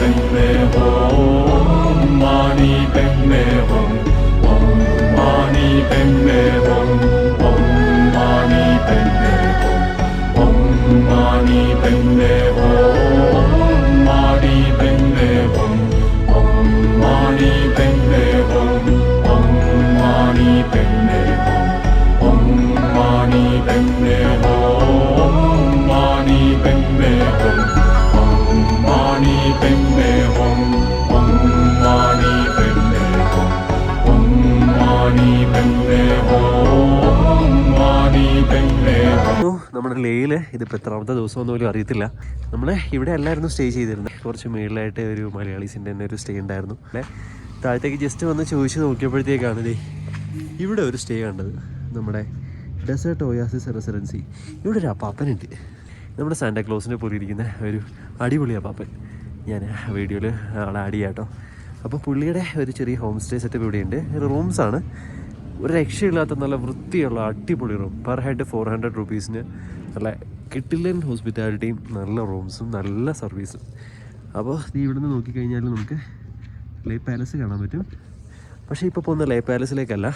പെണ്ണെ ഓം ഇതിപ്പോൾ എത്രാമത്തെ ദിവസം പോലും അറിയത്തില്ല. നമ്മൾ ഇവിടെ അല്ലായിരുന്നു സ്റ്റേ ചെയ്തിരുന്നത് കുറച്ച് മേളിലായിട്ട് ഒരു മലയാളീസിന്റെ തന്നെ ഒരു സ്റ്റേ ഉണ്ടായിരുന്നു. അല്ലേ താഴത്തേക്ക് ജസ്റ്റ് വന്ന് ചോദിച്ച് നോക്കിയപ്പോഴത്തേക്കാണ് ദേ ഇവിടെ ഒരു സ്റ്റേ കണ്ടത്. നമ്മുടെ ഡെസേർട്ട് ഓയാസിസ് റെസിഡൻസി ഇവിടെ ഒരു അപ്പാപ്പനുണ്ട് നമ്മുടെ സാന്റാക്ലോസിനെ പോലെ ഇരിക്കുന്ന ഒരു അടിപൊളി അപ്പാപ്പൻ. ഞാൻ വീഡിയോയിൽ ആളെ ആഡ് ചെയ്യാം കേട്ടോ അപ്പോൾ പുള്ളിയുടെ ഒരു ചെറിയ ഹോം സ്റ്റേ സെറ്റപ്പ് ഇവിടെയുണ്ട് റൂംസാണ് ഒരു രക്ഷയില്ലാത്ത നല്ല വൃത്തിയുള്ള അടിപൊളി room per head four hundred റുപ്പീസിന് നല്ല കിട്ടില്ലൻ ഹോസ്പിറ്റാലിറ്റിയും നല്ല റൂംസും നല്ല സർവീസും. അപ്പോൾ നീ ഇവിടുന്ന് നോക്കിക്കഴിഞ്ഞാൽ നമുക്ക് ലേ പാലസ് കാണാൻ പറ്റും. പക്ഷേ ഇപ്പോൾ പോകുന്ന ലേ പാലസിലേക്കല്ല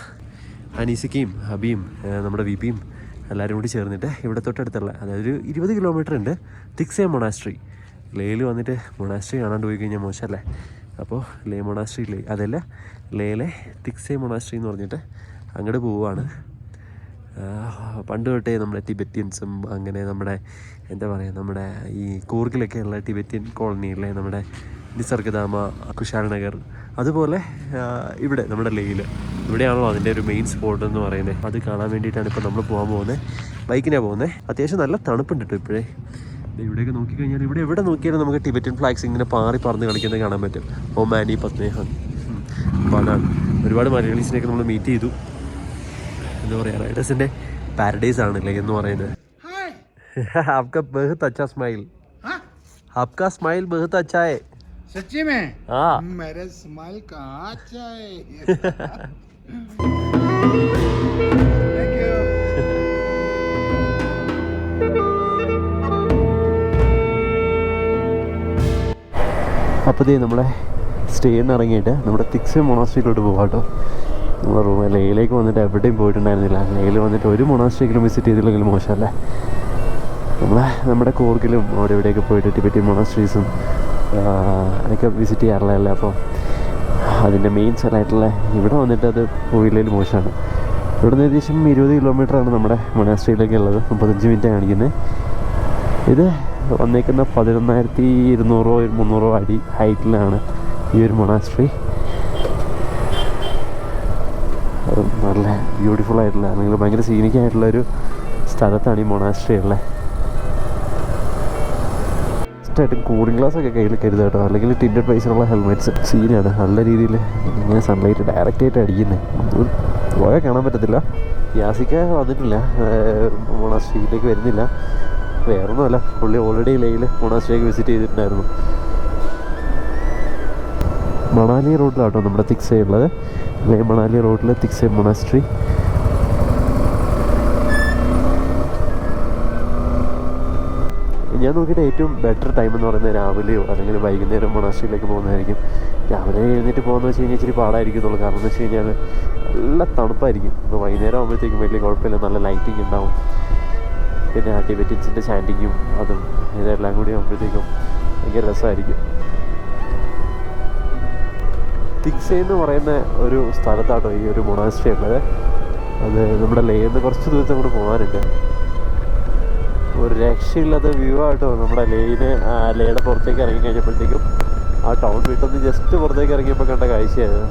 അനീസിക്കയും ഹബിയും നമ്മുടെ വിപിയും എല്ലാവരും കൂടി ചേർന്നിട്ട് ഇവിടെ തൊട്ടടുത്തുള്ള അതായത് ഒരു ഇരുപത് കിലോമീറ്റർ ഉണ്ട് തിക്സേ മൊണാസ്ട്രി. ലേയിൽ വന്നിട്ട് മൊണാസ്ട്രി കാണാണ്ട് പോയി കഴിഞ്ഞാൽ മോശമല്ലേ അപ്പോൾ ലേ മൊണാസ്ട്രി ലേ അതല്ല ലേയിലെ തിക്സേ മൊണാസ്ട്രി എന്ന് പറഞ്ഞിട്ട് അങ്ങോട്ട് പോവുകയാണ് പണ്ട് തൊട്ടേ നമ്മുടെ ടിബറ്റിയൻസും അങ്ങനെ നമ്മുടെ എന്താ പറയുക നമ്മുടെ ഈ കൂർഗിലൊക്കെ ഉള്ള ടിബറ്റിയൻ കോളനിയിലെ നമ്മുടെ നിസർഗധാമ കുശാൽ നഗർ അതുപോലെ ഇവിടെ നമ്മുടെ ലേയിൽ. ഇവിടെയാണല്ലോ അതിന്റെ ഒരു മെയിൻ സ്പോട്ട് എന്ന് പറയുന്നത്. അത് കാണാൻ വേണ്ടിയിട്ടാണ് ഇപ്പോൾ നമ്മൾ പോകാൻ പോകുന്നത് ബൈക്കിനാണ് പോകുന്നത് അത്യാവശ്യം നല്ല തണുപ്പുണ്ട് കേട്ടോ ഇപ്പോഴേ. ഇവിടെയൊക്കെ നോക്കിക്കഴിഞ്ഞാൽ ഇവിടെ എവിടെ നോക്കിയാലും നമുക്ക് ടിബറ്റൻ ഫ്ലാഗ്സ് ഇങ്ങനെ പാറി പറന്ന് കളിക്കുന്നത് കാണാൻ പറ്റും. ഒമാനി പത്മേഹൻ അപ്പോൾ അതാണ് ഒരുപാട് മലയാളീസിനെയൊക്കെ നമ്മൾ മീറ്റ് ചെയ്തു. എന്താ പറയുക റൈഡേഴ്സിന്റെ പാരഡൈസ് ആണല്ലേ എന്ന് പറയുന്നത് आपका बहुत अच्छा स्माइल हाँ? आपका स्माइल बहुत अच्छा है सच्ची में हाँ मेरा स्माइल कहाँ अच्छा है Thank you. അപ്പോൾ ദേ നമ്മളെ സ്റ്റേയിൽ നിന്ന് ഇറങ്ങിയിട്ട് നമ്മുടെ തിക്സെ മൊണാസ്ട്രിയിലോട്ട് പോകാം കേട്ടോ നമ്മുടെ റൂം ലേയിലേക്ക് വന്നിട്ട് എവിടെയും പോയിട്ടുണ്ടായിരുന്നില്ല. ലേയിൽ വന്നിട്ട് ഒരു മൊണാസ്ട്രിക്കിലും വിസിറ്റ് ചെയ്തില്ലെങ്കിൽ മോശമല്ലേ? നമ്മളെ നമ്മുടെ കൂർഗിലും അവിടെ ഇവിടെയൊക്കെ പോയിട്ട് ടിബറ്റിയൻ മൊണാസ്ട്രീസും ഒക്കെ വിസിറ്റ് ചെയ്യാറുള്ളതല്ലേ അപ്പോൾ അതിന്റെ മെയിൻ സ്ഥലമായിട്ടുള്ള ഇവിടെ വന്നിട്ട് അത് പോയില്ലെങ്കിൽ മോശമാണ്. ഇവിടെ നിന്ന് ഏകദേശം ഇരുപത് കിലോമീറ്ററാണ് നമ്മുടെ മൊണാസ്ട്രിയിലേക്ക് ഉള്ളത്. മുപ്പത്തഞ്ച് മിനിറ്റ് കാണിക്കുന്നത് ഇത് വന്നേക്കുന്ന പതിനൊന്നായിരത്തി ഇരുന്നൂറോ മുന്നൂറോ അടി ഹൈറ്റിലാണ് ഈ ഒരു മൊണാസ്ട്രി അത് നല്ല ബ്യൂട്ടിഫുൾ ആയിട്ടുള്ള അല്ലെങ്കിൽ ഭയങ്കര സീനിക് ആയിട്ടുള്ള ഒരു സ്ഥലത്താണ് ഈ മൊണാസ്ട്രി ഉള്ളത് ഫസ്റ്റായിട്ടും കൂളിംഗ് ഗ്ലാസ് ഒക്കെ കയ്യിൽ കരുതുക കേട്ടോ. അല്ലെങ്കിൽ ടിൻഡഡ് പൈസയുള്ള ഹെൽമെറ്റ്സ് സീനാണ് നല്ല രീതിയിൽ ഇങ്ങനെ സൺലൈറ്റ് ഡയറക്റ്റ് ആയിട്ട് അടിക്കുന്നത് പോയാൽ കാണാൻ പറ്റത്തില്ല. യാസിക്ക വന്നിട്ടില്ല. മൊണാസ്ട്രിയിലേക്ക് വരുന്നില്ല. വേറൊന്നുമല്ല. പുള്ളി ഓൾറെഡി ലൈയിൽ മൊണാസ്ട്രിയൊക്കെ വിസിറ്റ് ചെയ്തിട്ടുണ്ടായിരുന്നു. മണാലി റോഡിലാട്ടോ നമ്മുടെ തിക്സേ ഉള്ളത്. മണാലി റോഡിൽ തിക്സേ മൊണാസ്ട്രി ഞാൻ നോക്കിയിട്ട് ഏറ്റവും ബെറ്റർ ടൈം എന്ന് പറയുന്നത് രാവിലെയോ അല്ലെങ്കിൽ വൈകുന്നേരം മൊണാസ്ട്രിയിലേക്ക് പോകുന്നതായിരിക്കും. രാവിലെ എഴുന്നേറ്റ് പോകുന്നത് വെച്ച് കഴിഞ്ഞാൽ ഇച്ചിരി പാടായിരിക്കും എന്നുള്ളൂ കാരണം എന്ന് വെച്ച് കഴിഞ്ഞാൽ നല്ല തണുപ്പായിരിക്കും. ഇപ്പോൾ വൈകുന്നേരം ആകുമ്പോഴത്തേക്കും വലിയ കുഴപ്പമില്ല. നല്ല ലൈറ്റിംഗ് ഉണ്ടാവും. പിന്നെ ആ ടിബറ്റിൻസിന്റെ ചാന്റിങ്ങും അതും ഇതെല്ലാം കൂടി ആകുമ്പോഴത്തേക്കും ഭയങ്കര രസമായിരിക്കും. തിക്സേ എന്ന് പറയുന്ന ഒരു സ്ഥലത്താട്ടോ ഈ ഒരു മൊണാസ്ട്രി ഉള്ളത്. അത് നമ്മുടെ ലേന്ന് കുറച്ച് ദിവസം കൂടെ പോകാനുണ്ട്. ഒരു രക്ഷയില്ലാത്ത വ്യൂ ആട്ടോ നമ്മുടെ ആ ലേയുടെ പുറത്തേക്ക് ഇറങ്ങി കഴിഞ്ഞപ്പോഴത്തേക്കും ആ ടൗൺ വിട്ടൊന്ന് ജസ്റ്റ് പുറത്തേക്ക് ഇറങ്ങിയപ്പോൾ കണ്ട കാഴ്ചയായിരുന്നു.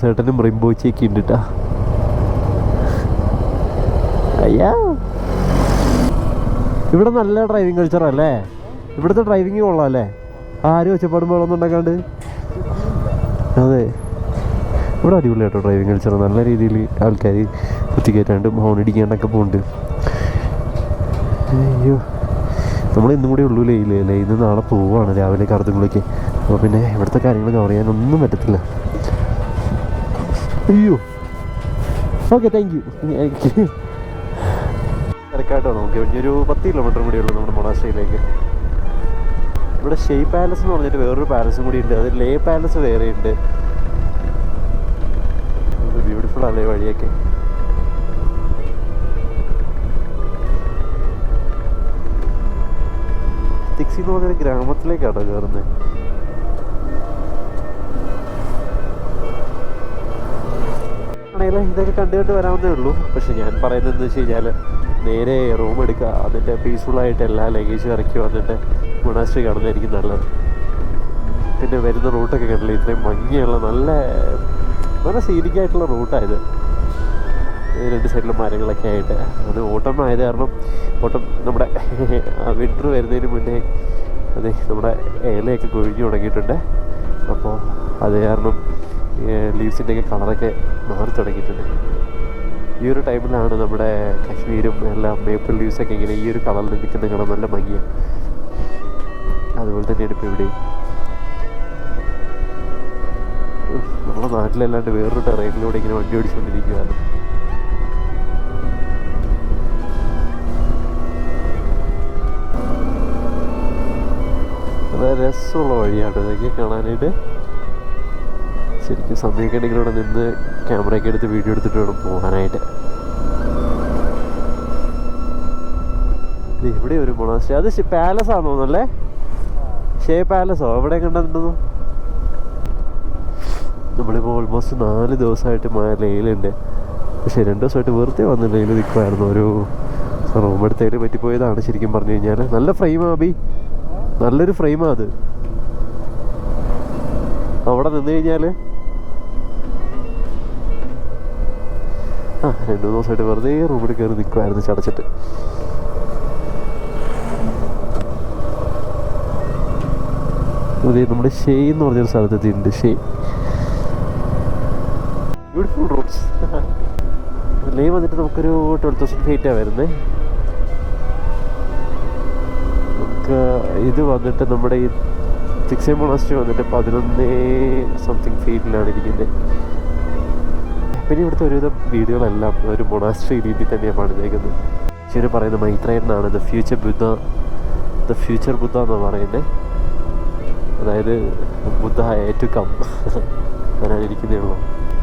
ചേട്ടനും റിംബോ ഉണ്ട് ട്ടാ. അയ്യാ. ഇവിടെ നല്ല ഡ്രൈവിംഗ് കൾച്ചറല്ലേ ഇവിടുത്തെ ഡ്രൈവിംഗ് കൊള്ളാം അല്ലേ? ആരും ഒച്ചപ്പാടും വേണമെന്നുണ്ടെങ്കിൽ ഉണ്ടാക്കാണ്ട്. അതെ. ഇവിടെ അടിപൊളി കേട്ടോ ഡ്രൈവിംഗ് കൾച്ചർ നല്ല രീതിയിൽ ആൾക്കാർ കുത്തിക്കയറ്റാണ്ട് ഹോൺ അടിക്കാണ്ടൊക്കെ പോകുന്നുണ്ട് അയ്യോ. നമ്മൾ ഇന്നും കൂടെ ഉള്ളൂ ലയിൽ അല്ലേ? ഇന്ന് നാളെ പോവാണ് രാവിലെ കറുത്തുമ്പോഴേക്ക് അപ്പോൾ പിന്നെ ഇവിടുത്തെ കാര്യങ്ങൾ കവർ ചെയ്യാനൊന്നും പറ്റത്തില്ല. അയ്യോ. ഓക്കെ താങ്ക് യു എനിക്ക് തിരക്കായിട്ടോ നമുക്ക്. ഒരു പത്ത് കിലോമീറ്റർ കൂടി ഉള്ളൂ നമ്മുടെ മൊണാസ്ട്രിയിലേക്ക്. ഇവിടെ ഷെയ് പാലസ് എന്ന് പറഞ്ഞിട്ട് വേറൊരു പാലസും കൂടി ഉണ്ട്. അത് ലേ പാലസ് വേറെ ഉണ്ട്. ബ്യൂട്ടിഫുൾ അല്ലേ വഴിയൊക്കെ? തിക്സി എന്ന് പറഞ്ഞൊരു ഗ്രാമത്തിലേക്കാണോ കയറുന്നത് ആണെങ്കിലും ഇതൊക്കെ കണ്ടു കണ്ട് വരാവുന്നേ ഉള്ളൂ. പക്ഷെ ഞാൻ പറയുന്നത് എന്താ വെച്ച് കഴിഞ്ഞാൽ നേരെ റൂം എടുക്കുക. എന്നിട്ട് പീസ്ഫുള്ളായിട്ട് എല്ലാ ലഗേജും ഇറക്കി വന്നിട്ട് മൊണാസ്ട്രി കാണുന്നതായിരിക്കും നല്ലത് പിന്നെ വരുന്ന റൂട്ടൊക്കെ കണ്ടില്ല ഇത്രയും ഭംഗിയുള്ള നല്ല നല്ല സീനിക് ആയിട്ടുള്ള റൂട്ടായത് രണ്ട് സൈഡിലും മരങ്ങളൊക്കെ ആയിട്ട്. അത് ഓട്ടം ആയത് കാരണം ഓട്ടം നമ്മുടെ വിന്റർ വരുന്നതിന് മുന്നേ അതെ നമ്മുടെ ഏലയൊക്കെ കൊഴിഞ്ഞു തുടങ്ങിയിട്ടുണ്ട്. അപ്പോൾ അത് കാരണം ലീവ്സിന്റെ ഒക്കെ കളറൊക്കെ മാറി തുടങ്ങിയിട്ടുണ്ട്. ഈ ഒരു ടൈമിലാണ് നമ്മുടെ കാശ്മീരും എല്ലാം മേപ്പിൾ ലീവ്സൊക്കെ ഇങ്ങനെ ഈ ഒരു കളറിൽ നിൽക്കുന്ന കാണാൻ നല്ല ഭംഗിയാണ്. അതുപോലെ തന്നെയാണ് ഇപ്പോൾ ഇവിടെ നമ്മളെ നാട്ടിലല്ലാണ്ട് വേറൊരു ടെറൈനിലൂടെ ഇങ്ങനെ വണ്ടി ഓടിച്ചുകൊണ്ടിരിക്കുകയാണ് രസമുള്ള വഴിയാണ് ഇതൊക്കെ കാണാനായിട്ട്. ശരിക്കും സമയമൊക്കെ ഉണ്ടെങ്കിൽ ഇവിടെ നിന്ന് ക്യാമറയൊക്കെ എടുത്ത് വീഡിയോ എടുത്തിട്ട് വേണം പോകാനായിട്ട്. ഇവിടെ ഒരു മൊണാസ്ട്രി അത് പാലസ് ആണെന്ന് തോന്നുന്നല്ലേ ഷേ പാലസോ എവിടെ കണ്ടെന്നു നമ്മളിപ്പോൾ ഓൾമോസ്റ്റ് നാല് ദിവസമായിട്ട് മഴ ലെയിലുണ്ട്. പക്ഷേ രണ്ട് ദിവസമായിട്ട് വെറുതെ വന്ന് ലെയിൽ നിൽക്കുമായിരുന്നു ഒരു റൂം എടുത്തതിൽ പറ്റിപ്പോയതാണ് ശരിക്കും പറഞ്ഞു കഴിഞ്ഞാൽ നല്ല ഫ്രെയിമാണ് അബി. നല്ലൊരു ഫ്രെയിമാ അത്. അവിടെ നിന്ന് കഴിഞ്ഞാൽ ആ രണ്ട് ദിവസമായിട്ട് വെറുതെ റൂമിൽ കയറി നിൽക്കുമായിരുന്നു ചടച്ചിട്ട്. അതെ നമ്മുടെ ഷേ എന്ന് പറഞ്ഞൊരു സ്ഥലത്തെത്തിയിട്ടുണ്ട് ഷേ ബ്യൂട്ടിഫുൾ റൂട്ട്സ് ലേ വന്നിട്ട് നമുക്കൊരു ട്വൽവ് തൗസൻഡ് ഫീറ്റാണ് വരുന്നത് നമുക്ക് ഇത് വന്നിട്ട് നമ്മുടെ ഈ സിക്സ് എം മൊണാസ്റ്റി വന്നിട്ട് പതിനൊന്ന് സംതിങ് ഫീറ്റിലാണ് ഇരിക്കുന്നത് പിന്നെ ഇവിടുത്തെ ഒരുവിധം വീഡിയോകളെല്ലാം ഒരു മൊണാസ്ട്രി രീതിയിൽ തന്നെയാണ് പണിതേക്കുന്നത്. ശരി പറയുന്നത് മൈത്രേയനാണ് the future Buddha the future Buddha എന്ന് പറയുന്നത് അതായത് ബുദ്ധ ഏറ്റുക്കം കം ഇരിക്കുന്നേ ഉള്ളൂ.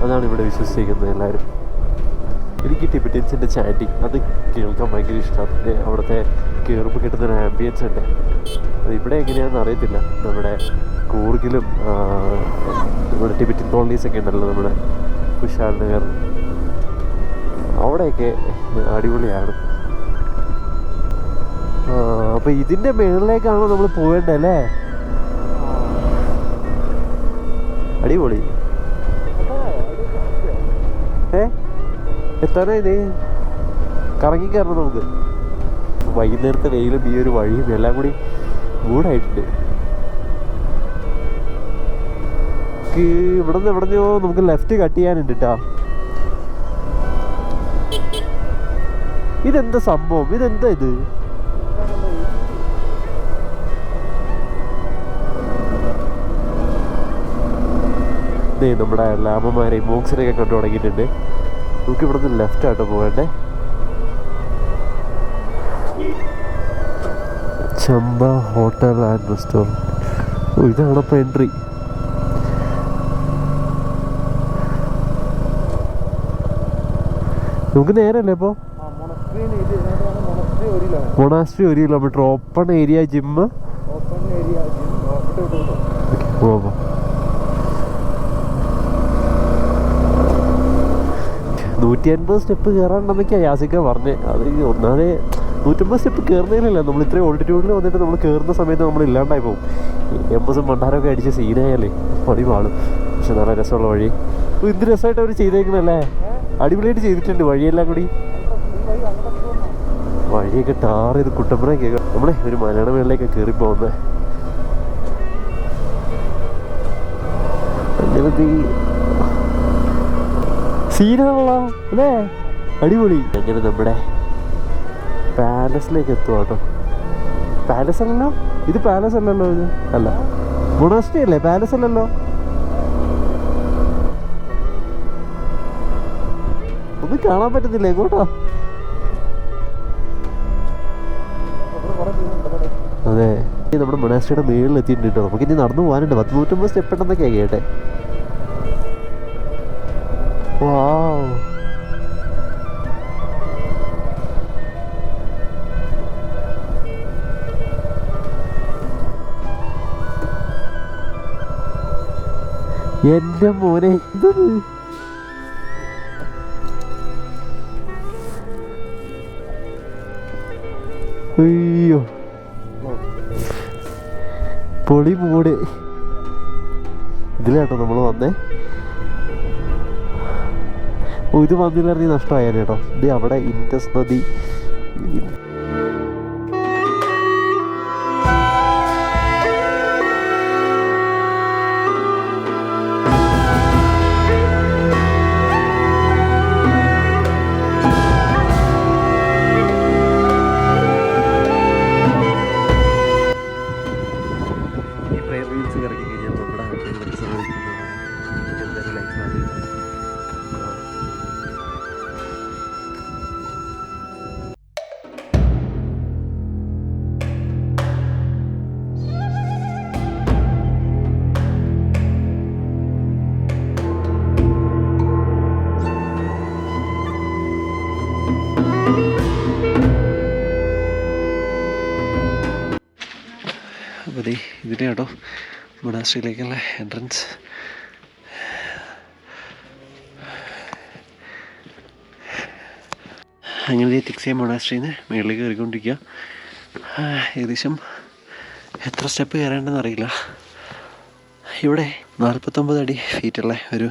അതാണ് ഇവിടെ വിശ്വസിക്കുന്നത് എല്ലാവരും. എനിക്ക് ടിബറ്റൻസിന്റെ ചാറ്റിങ് അത് കേൾക്കാൻ ഭയങ്കര ഇഷ്ടമാണ് പിന്നെ അവിടുത്തെ കയറുമ്പോൾ കിട്ടുന്നൊരു ആംബിയൻസ് ഉണ്ട്. അത് ഇവിടെ എങ്ങനെയാണെന്ന് അറിയത്തില്ല. നമ്മുടെ കൂർഗിലും നമ്മുടെ ടിബറ്റൻ കോളനീസ് ഒക്കെ ഉണ്ടല്ലോ നമ്മുടെ കുശാൽ നഗർ. അവിടെയൊക്കെ അടിപൊളിയാണ്. അപ്പോൾ ഇതിന്റെ മേളിലേക്കാണോ നമ്മൾ പോവേണ്ടല്ലേ അടിപൊളി. ഏ? എത്താനാ ഇത്? കറങ്ങി കയറണം നമുക്ക്. വൈകുന്നേരത്തെ വെയിലും ഈ ഒരു വഴിയും എല്ലാം കൂടി മൂടായിട്ടുണ്ട് ഇവിടെ നിന്ന് എവിടെയോ നമുക്ക് ലെഫ്റ്റ് കട്ട് ചെയ്യാനുണ്ട് കേട്ടോ ഇതെന്താ സംഭവം? ഇതെന്താ ഇത്? ദേ നമ്മുടെ ലാമമാരെയും മോക്സിനെയൊക്കെ കണ്ടു തുടങ്ങിയിട്ടുണ്ട്. നമുക്ക് ഇവിടെ നിന്ന് ലെഫ്റ്റ് ആയിട്ട് പോകണ്ടേ? Chamba hotel and restaurant. ഇതാണ് അപ്പോൾ എൻട്രി നമുക്ക് നേരല്ലേ ഇപ്പോൾ മൊണാസ്ട്രി ഒരു kilometre open area gym open area gym നൂറ്റി അൻപത് സ്റ്റെപ്പ് കയറാണ്ടെന്നൊക്കെയാണ് യാസിക്ക പറഞ്ഞത് അത് ഒന്നാമത് നൂറ്റമ്പത് സ്റ്റെപ്പ് കയറുന്നതിലല്ല നമ്മൾ ഇത്രയും ഓൾട്ടിറ്റ്യൂഡിൽ വന്നിട്ട് നമ്മൾ കയറുന്ന സമയത്ത് നമ്മൾ ഇല്ലാണ്ടായി പോകും. എംബസും മണ്ടാരമൊക്കെ അടിച്ച് സീനായാലേ പണി പാളും. പക്ഷെ നല്ല രസമുള്ള വഴി. എന്ത് രസമായിട്ട് അവർ ചെയ്തേക്കുന്നല്ലേ? അടിപൊളിയായിട്ട് ചെയ്തിട്ടുണ്ട്. വഴിയെല്ലാം കൂടി. വഴിയൊക്കെ ടാർ ചെയ്ത് കുട്ടമ്പറ കേൾക്കാം നമ്മളെ ഒരു മലയാള മേളിലേക്ക് കയറി പോകുന്നത് സീനാണല്ലോ അല്ലേ? അടിപൊളി. എങ്ങനെ നമ്മുടെ പാലസിലേക്ക് എത്തുക കേട്ടോ. പാലസ് അല്ലല്ലോ? ഇത് പാലസ് അല്ലല്ലോ ഇത്? അല്ല. ബുഡോസ്റ്റി അല്ലേ? പാലസ് അല്ലല്ലോ? ഒന്നും കാണാൻ പറ്റുന്നില്ല എങ്ങോട്ടാ അതെ. നമ്മുടെ മൊണാസ്റ്റിയുടെ മേളിൽ എത്തിയിട്ടുണ്ട് കേട്ടോ. നമുക്ക് ഇനി നടന്നു പോകാനുണ്ട്. പത്ത് നൂറ്റമ്പത് സ്റ്റെപ്പ് ഉണ്ടെന്നൊക്കെയാണ് കേട്ടെ. എന്റെ മോനെ അയ്യോ. പൊളി മൂട്. ഇതിലേട്ടോ നമ്മൾ വന്നേ. ഇത് വന്നില്ലായിരുന്നു നഷ്ടമായേനെ കേട്ടോ ഇത് അവിടെ ഇൻഡസ് നദി. മൊണാസ്ട്രിയിലേക്കുള്ള എൻട്രൻസ് അങ്ങനെ തിക്സിയ മൊണാസ്ട്രിന്ന് മുകളിലേക്ക് കയറിക്കൊണ്ടിരിക്കുക. ആ, ഏകദേശം എത്ര സ്റ്റെപ്പ് കയറേണ്ടെന്ന് അറിയില്ല. ഇവിടെ നാൽപ്പത്തൊമ്പത് അടി ഫീറ്റുള്ള ഒരു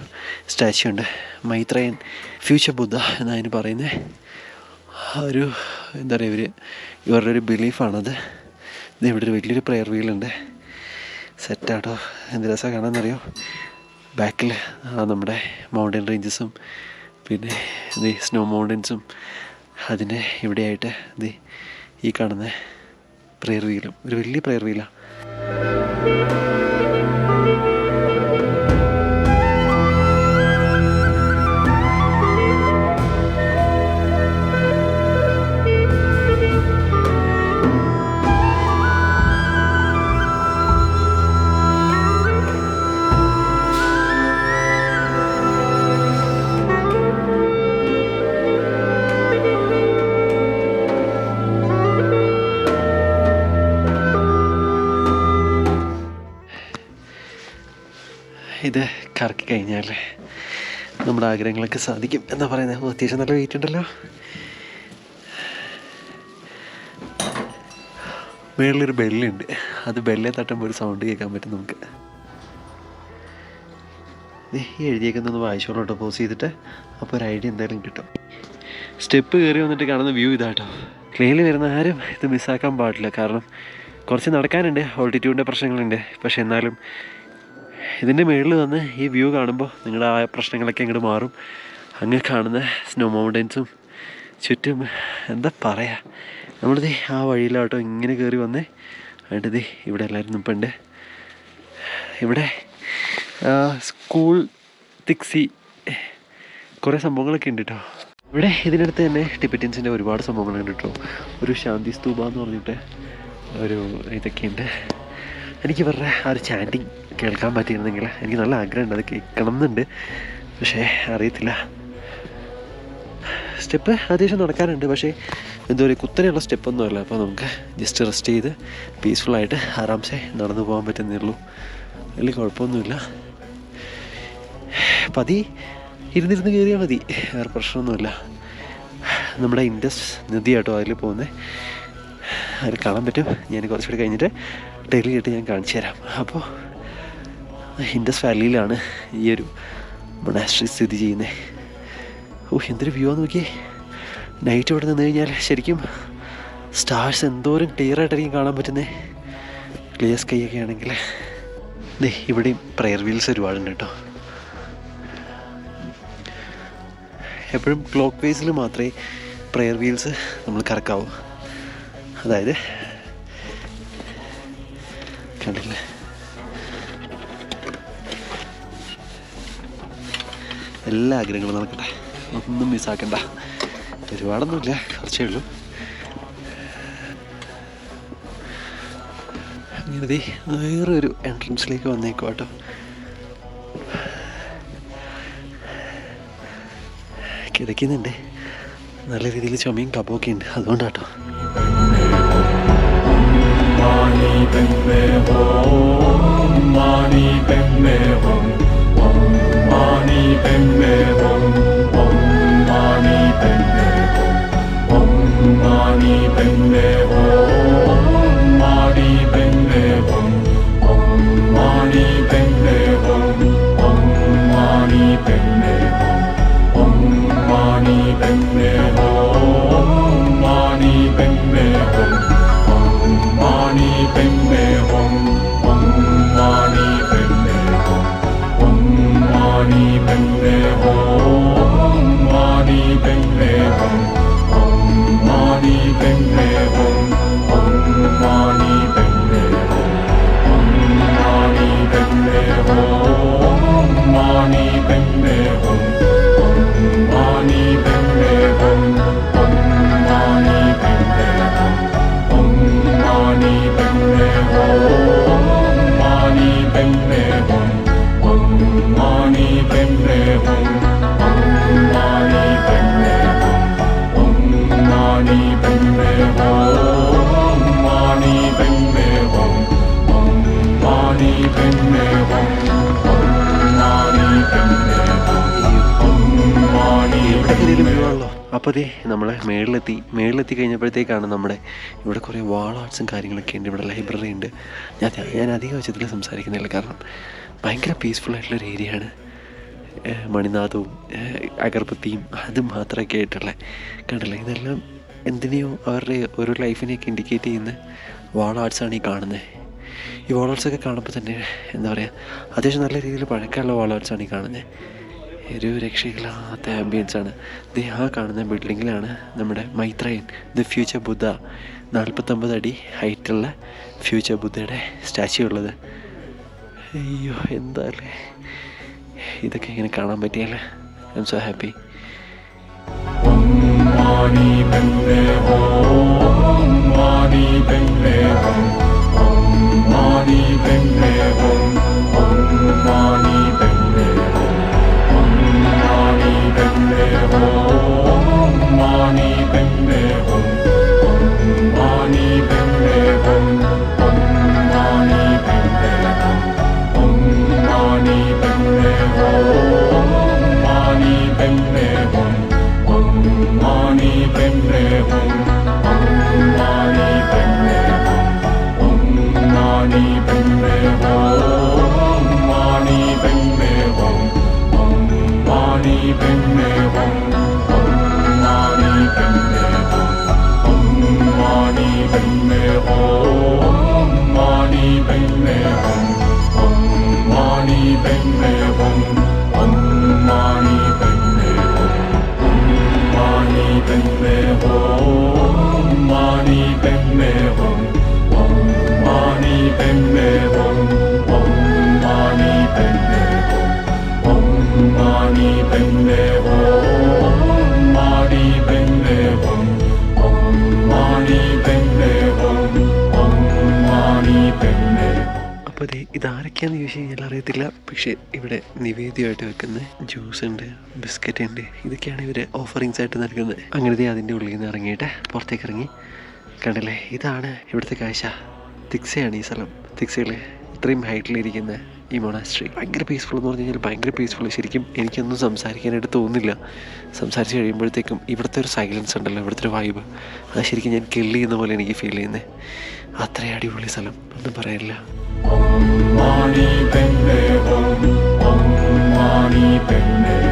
സ്റ്റാച്യു ഉണ്ട്. മൈത്രയൻ ഫ്യൂച്ചർ ബുദ്ധ എന്നതിന് പറയുന്നത്. ഒരു എന്താ പറയുക ഇവർ ഇവരുടെ ഒരു ബിലീഫാണത് ഇത് ഇവിടെ ഒരു വലിയൊരു പ്രെയർ വീലുണ്ട് സെറ്റാട്ടോ. എന്ത് രസമാണ് കാണാമെന്നറിയോ ബാക്കിൽ നമ്മുടെ മൗണ്ടൻ റേഞ്ചസും പിന്നെ ഇത് സ്നോ മൗണ്ടൻസും അതിന് ഇവിടെയായിട്ട് ഇത് ഈ കാണുന്ന പ്രെയർ വീലും ഒരു വലിയ പ്രെയർ വീലാണ് കഴിഞ്ഞാൽ നമ്മുടെ ആഗ്രഹങ്ങളൊക്കെ സാധിക്കും എന്നാ പറയുന്നത് അത്യാവശ്യം നല്ല വെയിറ്റ് ഉണ്ടല്ലോ. മേളിലൊരു ബെല്ലുണ്ട് അത് ബെല്ലെ തട്ടുമ്പോൾ ഒരു സൗണ്ട് കേൾക്കാൻ പറ്റും നമുക്ക്. ഈ എഴുതിയേക്കുന്നൊന്ന് വായിച്ചോളൂ കേട്ടോ പോസ് ചെയ്തിട്ട്. അപ്പോൾ ഒരു ഐഡിയ എന്തായാലും കിട്ടും. സ്റ്റെപ്പ് കയറി വന്നിട്ട് കാണുന്ന വ്യൂ ഇതാട്ടോ ക്ലെയിൽ വരുന്ന ആരും ഇത് മിസ്സാക്കാൻ പാടില്ല. കാരണം കുറച്ച് നടക്കാനുണ്ട് ഓൾട്ടിറ്റ്യൂഡിന്റെ പ്രശ്നങ്ങളുണ്ട്. പക്ഷേ എന്നാലും ഇതിന്റെ മുകളിൽ വന്ന് ഈ വ്യൂ കാണുമ്പോൾ നിങ്ങളുടെ ആ പ്രശ്നങ്ങളൊക്കെ ഇങ്ങോട്ട് മാറും. അങ്ങ് കാണുന്ന സ്നോ മൗണ്ടൻസും ചുറ്റും എന്താ പറയുക നമ്മളിത് ആ വഴിയിലോട്ടോ ഇങ്ങനെ കയറി വന്ന് അതിന്റെ ഇവിടെ എല്ലാവരും നിൽപ്പുണ്ട് ഇവിടെ സ്കൂൾ തിക്സി കുറേ സംഭവങ്ങളൊക്കെ ഉണ്ട് കേട്ടോ ഇവിടെ ഇതിനടുത്ത് തന്നെ ടിബറ്റൻസിന്റെ ഒരുപാട് സംഭവങ്ങളുണ്ട് കേട്ടോ ഒരു ശാന്തി സ്തൂപ എന്ന് പറഞ്ഞിട്ട് ഒരു ഇതൊക്കെയുണ്ട് എനിക്ക് ഇവരുടെ ആ ഒരു ചാന്റിങ് കേൾക്കാൻ പറ്റിയിരുന്നെങ്കിൽ എനിക്ക് നല്ല ആഗ്രഹമുണ്ട് അത് കേൾക്കണം എന്നുണ്ട് പക്ഷേ അറിയത്തില്ല. സ്റ്റെപ്പ് അത്യാവശ്യം നടക്കാനുണ്ട്. പക്ഷേ എന്താ പറയുക കുത്തനെയുള്ള സ്റ്റെപ്പൊന്നുമല്ല. അപ്പോൾ നമുക്ക് ജസ്റ്റ് റെസ്റ്റ് ചെയ്ത് പീസ്ഫുള്ളായിട്ട് ആറാംസെ നടന്നു പോകാൻ പറ്റുന്നേ ഉള്ളൂ വലിയ കുഴപ്പമൊന്നുമില്ല. പതി ഇരുന്നിരുന്ന് കയറിയാൽ മതി. വേറെ പ്രശ്നമൊന്നുമില്ല. നമ്മുടെ ഇൻഡസ് നദിയാട്ടോ അതിൽ പോകുന്നത്. അതിൽ കാണാൻ പറ്റും. ഞാൻ കുറച്ചുകൂടി കഴിഞ്ഞിട്ട് ഡെയിലി ആയിട്ട് ഞാൻ കാണിച്ചു തരാം. അപ്പോൾ ഇൻഡസ് വാലിയിലാണ് ഈ ഒരു മൊണാസ്ട്രി സ്ഥിതി ചെയ്യുന്നത് ഓ എന്തൊരു വ്യൂ ആണെന്ന് നോക്കിയേ. നൈറ്റ് ഇവിടെ നിന്ന് കഴിഞ്ഞാൽ ശരിക്കും സ്റ്റാർസ് എന്തോരം ക്ലിയർ ആയിട്ടായിരിക്കും കാണാൻ പറ്റുന്നത് ക്ലിയർ സ്കൈ ഒക്കെ ആണെങ്കിൽ. ദേ ഇവിടെയും പ്രെയർ വീൽസ് ഒരുപാടുണ്ട് കേട്ടോ. എപ്പോഴും ക്ലോക്ക് വേസിൽ മാത്രമേ പ്രെയർ വീൽസ് നമ്മൾ കറക്കാവൂ. അതായത് കണ്ടില്ലേ? എല്ലാ ആഗ്രഹങ്ങളും നടക്കട്ടെ. ഒന്നും മിസ്സാക്കണ്ട ഒരുപാടൊന്നുമില്ല. കുറച്ചേ ഉള്ളൂ. അങ്ങനെ ദേ വേറൊരു എൻട്രൻസിലേക്ക് വന്നേക്കും കേട്ടോ. കിതയ്ക്കുന്നുണ്ട് നല്ല രീതിയിൽ ചുമയും കപ്പൊക്കെ ഉണ്ട്. അതുകൊണ്ടാട്ടോ. മാനി പെമ്മേ നമ്മൾ മേളിലെത്തി മേളിലെത്തി കഴിഞ്ഞപ്പോഴത്തേക്കാണ് നമ്മുടെ ഇവിടെ കുറേ വാൾ ആർട്സും കാര്യങ്ങളൊക്കെ ഉണ്ട്. ഇവിടെ ലൈബ്രറി ഉണ്ട്. ഞാൻ ഞാൻ അധികം വെച്ചതിൽ സംസാരിക്കുന്നില്ല കാരണം ഭയങ്കര പീസ്ഫുൾ ആയിട്ടുള്ളൊരു ഏരിയ ആണ്. ഏഹ് മണിനാഥവും അഗർബത്തിയും അത് മാത്രമൊക്കെ ആയിട്ടുള്ള കണ്ടില്ലേ? ഇതെല്ലാം എന്തിനെയോ അവരുടെ ഒരു ലൈഫിനെയൊക്കെ ഇൻഡിക്കേറ്റ് ചെയ്യുന്ന വാൾ ആർട്സാണ് ഈ കാണുന്നത് ഈ വാൾ ആർട്സൊക്കെ കാണുമ്പോൾ തന്നെ എന്താ പറയുക അത്യാവശ്യം നല്ല രീതിയിൽ പഴക്കമുള്ള വാൾ ആർട്സാണ് ഈ കാണുന്നത് ഒരു രക്ഷയില്ലാത്ത ആംബിയൻസ് ആണ്. ദേ ആ കാണുന്ന ബിൽഡിങ്ങിലാണ് നമ്മുടെ മൈത്രയൻ ദ ഫ്യൂച്ചർ ബുദ്ധ. നാൽപ്പത്തൊമ്പത് അടി ഹൈറ്റുള്ള ഫ്യൂച്ചർ ബുദ്ധയുടെ സ്റ്റാച്യു ഉള്ളത്. അയ്യോ എന്താല്ലേ ഇതൊക്കെ ഇങ്ങനെ കാണാൻ പറ്റിയല്ലേ ഐ എം സോ ഹാപ്പി ഇതാരൊക്കെയാണെന്ന് ചോദിച്ചു കഴിഞ്ഞാൽ അറിയത്തില്ല. പക്ഷേ ഇവിടെ നിവേദ്യമായിട്ട് വെക്കുന്ന ജ്യൂസ് ഉണ്ട് ബിസ്ക്കറ്റ് ഉണ്ട്. ഇതൊക്കെയാണ് ഇവർ ഓഫറിങ്സ് ആയിട്ട് നൽകുന്നത്. അങ്ങനെ ദേ അതിന്റെ ഉള്ളിൽ നിന്ന് ഇറങ്ങിയിട്ട് പുറത്തേക്ക് ഇറങ്ങി കണ്ടില്ലേ? ഇതാണ് ഇവിടുത്തെ കാഴ്ച. തിക്സയാണ് ഈ സ്ഥലം. തിക്സയിൽ ഇത്രയും ഹൈറ്റിലിരിക്കുന്ന ഈ മൊണാസ്ട്രി ഭയങ്കര പീസ്ഫുൾ എന്ന് പറഞ്ഞു കഴിഞ്ഞാൽ ഭയങ്കര പീസ്ഫുൾ ശരിക്കും എനിക്കൊന്നും സംസാരിക്കാനായിട്ട് തോന്നുന്നില്ല. സംസാരിച്ച് കഴിയുമ്പോഴത്തേക്കും ഇവിടുത്തെ ഒരു സൈലൻസ് ഉണ്ടല്ലോ ഇവിടുത്തെ ഒരു വൈബ് അത് ശരിക്കും ഞാൻ കില്ല് ചെയ്യുന്ന പോലെ എനിക്ക് ഫീൽ ചെയ്യുന്നത് അത്രയും അടിപൊളി സ്ഥലം. ഒന്നും പറയാനില്ല. മാനി പെമ്മേ ഹോം ഓം മാനി പെമ്മേ ഹോം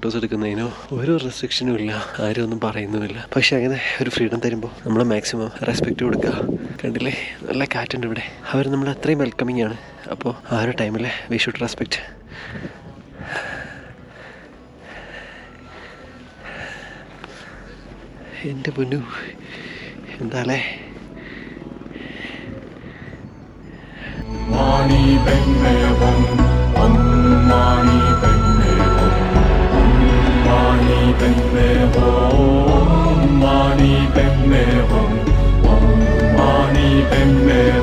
ഫോട്ടോസ് എടുക്കുന്നതിനോ ഒരു റെസ്ട്രിക്ഷനും ഇല്ല ആരും ഒന്നും പറയുന്നുമില്ല. പക്ഷെ അങ്ങനെ ഒരു ഫ്രീഡം തരുമ്പോൾ നമ്മൾ മാക്സിമം റെസ്പെക്റ്റ് കൊടുക്കുക. കണ്ടില്ലേ? നല്ല കാറ്റുണ്ട് ഇവിടെ. അവർ നമ്മൾ അത്രയും വെൽക്കമിങ് ആണ്. അപ്പോൾ ആ ഒരു ടൈമിൽ വി ഷുഡ് റെസ്പെക്റ്റ് എന്റെ പൊന്നു എന്താലേ? വാണി പെണ്ണേ ഓം മാണി പെണ്ണേ ഹോം മാണി പെണ്ണേ ഹോം ഓം മാണി പെണ്ണേ ഹോം ഓം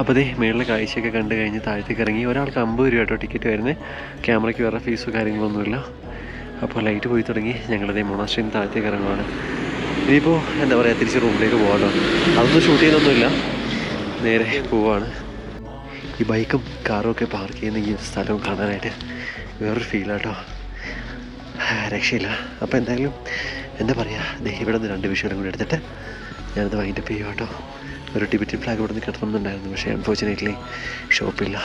അപ്പോൾ അതേ മേളിലെ കാഴ്ചയൊക്കെ കണ്ടു കഴിഞ്ഞ് താഴത്തേക്ക് ഇറങ്ങി. ഒരാൾക്ക് അമ്പത് രൂപ കേട്ടോ ടിക്കറ്റ് വരുന്നത് ക്യാമറയ്ക്ക് വേറെ ഫീസോ കാര്യങ്ങളൊന്നുമില്ല. അപ്പോൾ ലൈറ്റ് പോയി തുടങ്ങി. ഞങ്ങളതേ മൊണാസ്ട്രീന്ന് താഴത്തേക്ക് ഇറങ്ങുവാണ്. ഇനിയിപ്പോൾ എന്താ പറയുക തിരിച്ച് റൂമിലേക്ക് പോകാമല്ലോ അതൊന്നും ഷൂട്ട് ചെയ്യുന്നൊന്നുമില്ല. നേരെ പോവാണ്. ഈ ബൈക്കും കാറും ഒക്കെ പാർക്ക് ചെയ്യുന്ന ഈ സ്ഥലവും കാണാനായിട്ട് വേറൊരു ഫീലാട്ടോ രക്ഷയില്ല. അപ്പോൾ എന്തായാലും എന്താ പറയുക ദേ രണ്ട് വിഷയം കൂടി എടുത്തിട്ട് ഞാനത് വൈൻഡപ്പ് ചെയ്യുക കേട്ടോ. ഒരു ടിബറ്റി ഫ്ലാഗ് ഇവിടെ നിന്ന് കിട്ടണമെന്നുണ്ടായിരുന്നു. പക്ഷേ അൺഫോർച്ചുനേറ്റ്ലി ഷോപ്പില്ല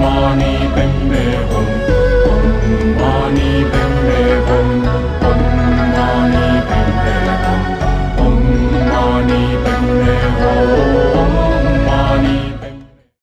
Money, baby.